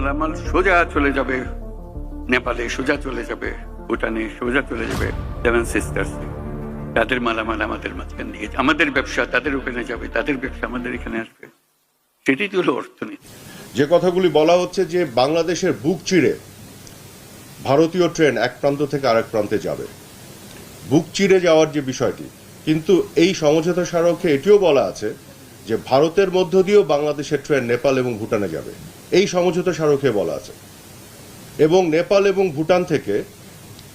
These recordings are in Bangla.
মালামাল সোজা চলে যাবে। নেপালে সোজা চলে যাবে। ভুটানে সোজা চলে যাবে। সেভেন সিস্টার্স তাদের মালামাল আমাদের মাঝখান দিয়ে আমাদের ব্যবসা তাদের ওখানে যাবে। তাদের ব্যবসা আমাদের এখানে আসবে। সেটাই তো হলো অর্থনীতি। যে কথাগুলি বলা হচ্ছে যে বাংলাদেশের বুক চিড়ে ভারতীয় ট্রেন এক প্রান্ত থেকে আরেক প্রান্তে যাবে। বুক চিড়ে যাওয়ার যে বিষয়টি, কিন্তু এই সমঝোতা স্মারকে এটিও বলা আছে যে ভারতের মধ্য দিয়েও বাংলাদেশের ট্রেন নেপাল এবং ভুটানে যাবে। এই সমঝোতা স্মারকে বলা আছে। এবং নেপাল এবং ভুটান থেকে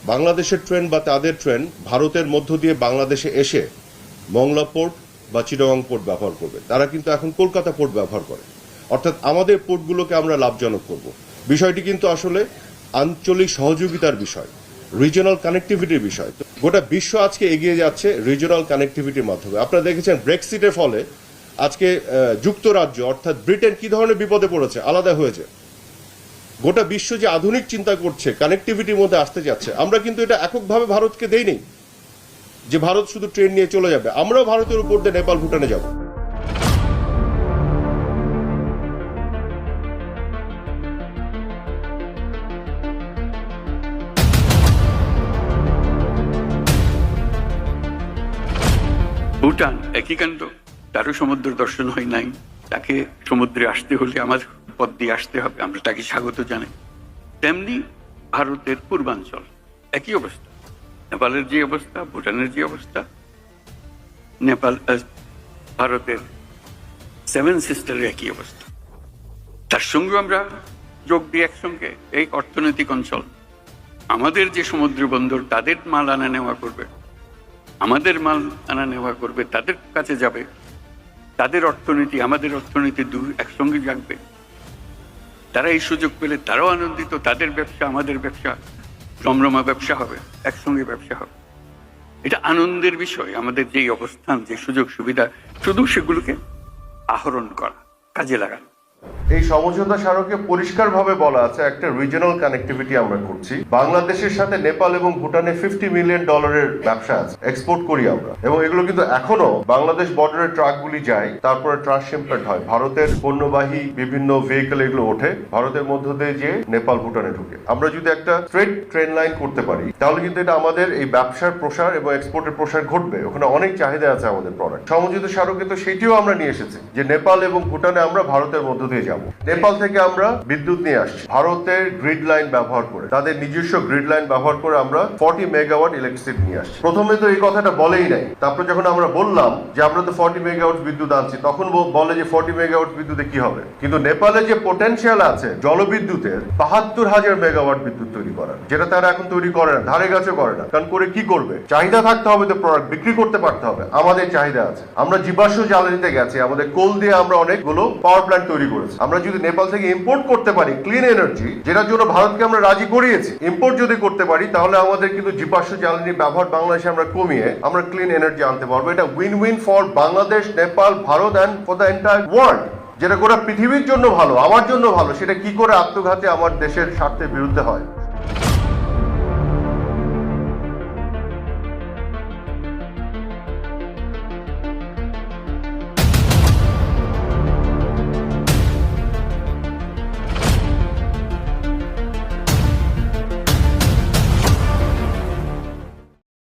বাংলাদেশের ট্রেন বা তাদের ট্রেন ভারতের মধ্য দিয়ে বাংলাদেশে এসে মংলা পোর্ট বা চিটাগাং পোর্ট ব্যবহার করবে। তারা কিন্তু এখন কলকাতা পোর্ট ব্যবহার করে। অর্থাৎ আমাদের পোর্টগুলোকে আমরা লাভজনক করব। বিষয়টি কিন্তু আসলে আঞ্চলিক সহযোগিতার বিষয় রিজিওনাল কানেক্টিভিটির বিষয়। গোটা বিশ্ব আজকে এগিয়ে যাচ্ছে রিজিওনাল কানেক্টিভিটির মাধ্যমে। আপনারা দেখেছেন ব্রেক্সিটের ফলে আজকে যুক্তরাজ্য, অর্থাৎ ব্রিটেন কি ধরনের বিপদে পড়েছে? আলাদা হয়েছে। গোটা বিশ্ব যে আধুনিক চিন্তা করছে কানেক্টিভিটির মধ্যে আসতে যাচ্ছে, আমরা কিন্তু এটা এককভাবে ভারতকে দেই নেই যে ভারত শুধু ট্রেন নিয়ে চলে যাবে। আমরাও ভারতের উপর দিয়ে নেপাল, ভুটানে যাব। ভুটান, একই কাণ্ড। তারও সমুদ্র দর্শন হয় নাই। তাকে সমুদ্রে আসতে হলে আমার পথ দিয়ে আসতে হবে, আমরা তাকে স্বাগত জানাই। তেমনি ভারতের পূর্বাঞ্চল, একই অবস্থা। নেপালের যে অবস্থা, ভুটানের যে অবস্থা, নেপাল ভারতের সেভেন সিস্টারের একই অবস্থা। তার সঙ্গে আমরা যোগ দিই একসঙ্গে, এই অর্থনৈতিক অঞ্চল। আমাদের যে সমুদ্র বন্দর, তাদের মাল আনা নেওয়া করবে। আমাদের মাল আনা নেওয়া করবে, তাদের কাছে যাবে। তাদের অর্থনীতি, আমাদের অর্থনীতি দু একসঙ্গে জাগবে। তারা এই সুযোগ পেলে তারাও আনন্দিত, তাদের ব্যবসা আমাদের ব্যবসা। রমরমা ব্যবসা হবে, একসঙ্গে ব্যবসা হবে। এটা আনন্দের বিষয়, আমাদের যেই অবস্থান, যে সুযোগ সুবিধা শুধু সেগুলোকে আহরণ করা, কাজে লাগানো। এই সমঝোতা স্মারকে পরিষ্কারভাবে বলা আছে, একটা রিজিওনাল কানেক্টিভিটি আমরা করছি। বাংলাদেশের সাথে নেপাল এবং ভুটানে ফিফটি মিলিয়ন ডলারের ব্যবসা আছে এক্সপোর্ট করি আমরা। এবং এগুলো কিন্তু এখনও বাংলাদেশ বর্ডারের ট্রাকগুলি যায়, তারপরে ট্রান্সশিপমেন্ট হয়। ভারতের পণ্যবাহী বিভিন্ন ভেহিকেল এগুলো ওঠে, ভারতের মধ্য দিয়ে যে নেপাল, ভুটানে ঢুকে। আমরা যদি একটা স্ট্রেট ট্রেন লাইন করতে পারি, তাহলে কিন্তু এটা আমাদের এই ব্যবসার প্রসার এবং এক্সপোর্টের প্রসার ঘটবে। ওখানে অনেক চাহিদা আছে আমাদের প্রোডাক্ট সমঝোতা স্মারকে তো সেটিও আমরা নিয়ে এসেছি, যে নেপাল এবং ভুটানে আমরা ভারতের মধ্য দিয়ে যাব। নেপাল থেকে আমরা বিদ্যুৎ নিয়ে আসছি। ভারতের গ্রিড লাইন ব্যবহার করে, তাদের নিজস্ব গ্রিড লাইন ব্যবহার করে আমরা ফর্টি মেগাওয়াট ইলেকট্রিসিটি নিয়ে আসছি। প্রথমে তো এই কথাটা বলেই নাই। তারপর যখন আমরা বললাম যে আমরা তো ফর্টি মেগাওয়াট বিদ্যুৎ আনছি, তখন বলে যে ফর্টি মেগাওয়াট বিদ্যুতে কি হবে? কিন্তু নেপালে যে পোটেনশিয়াল আছে জলবিদ্যুতের, বাহাত্তর হাজার মেগাওয়াট বিদ্যুৎ তৈরি করার, যেটা তারা এখন তৈরি করে না, ধারে কাছে করে না। কারণ করে কি করবে? চাহিদা থাকতে হবে তো প্রোডাক্ট বিক্রি করতে পারতে হবে। আমাদের চাহিদা আছে। আমরা জীবাশ্ম জ্বালানিতে গেছি, আমাদের কোল দিয়ে আমরা অনেকগুলো পাওয়ার প্ল্যান্ট তৈরি করেছি। আমরা যদি নেপাল থেকে ইম্পোর্ট করতে পারি ক্লিন এনার্জি যেটার জন্য ভারতকে আমরা রাজি করিয়েছি ইম্পোর্ট যদি করতে পারি, তাহলে আমাদের কিন্তু জীবাশ্ম জ্বালানি ব্যবহার বাংলাদেশে আমরা কমিয়ে আমরা ক্লিন এনার্জি আনতে পারব। এটা win win for Bangladesh, Nepal, Bharat and for the entire world যেটা গোটা পৃথিবীর জন্য ভালো, আমার জন্য ভালো, সেটা কি করে আত্মঘাতে আমার দেশের স্বার্থের বিরুদ্ধে হয়?